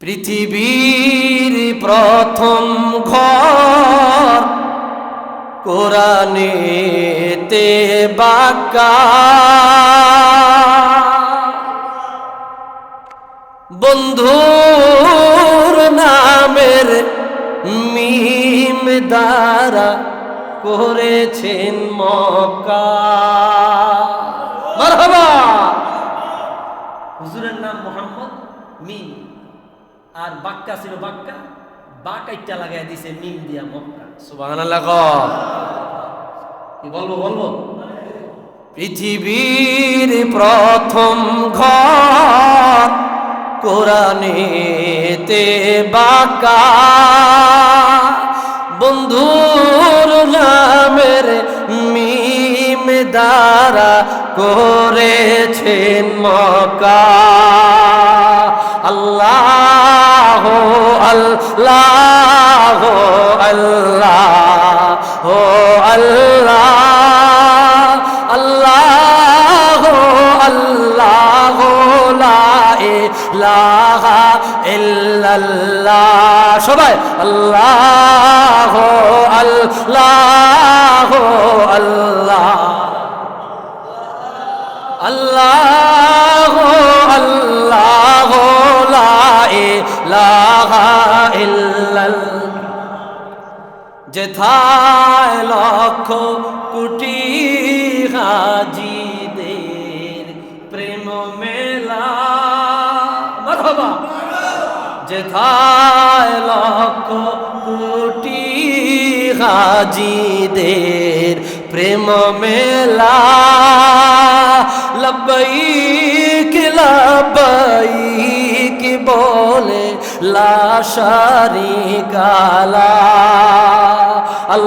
পৃথিবীর প্রথম ঘর। কোরআনেতে বাকা। বন্ধুর নামের মিম দ্বারা করেছেন মকা হুজুরের নাম মোহাম্মদ মিম। আর বাক্কা ছিল বাক্কা বাকাইটা লাগাই দিছে মিম দিয়া মক্কা। সুবহানাল্লাহ ক। কি বলব বলব? পৃথিবীর প্রথম ঘর কোরআনেতে বাকা বন্ধুর নামের মিম দ্বারা করেছেন মকা আল্লাহ আল্লাহ ও আল্লাহ আল্লাহ আল্লাহ লা ইলাহা ইল্লাল্লাহ। সবাই আল্লাহ আল্লাহ আল্লাহ আল্লাহ যেথায় লক্ষ কোটি হাজিদের প্রেম মেলা। মারহাবা যেথায় লক্ষ কোটি হাজিদের প্রেম মেলা। লব্বাইক লব্বাইক বলে লাশারি গালা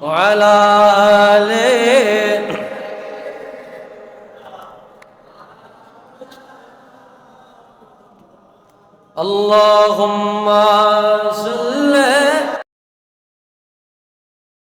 وعلى آله. اللهم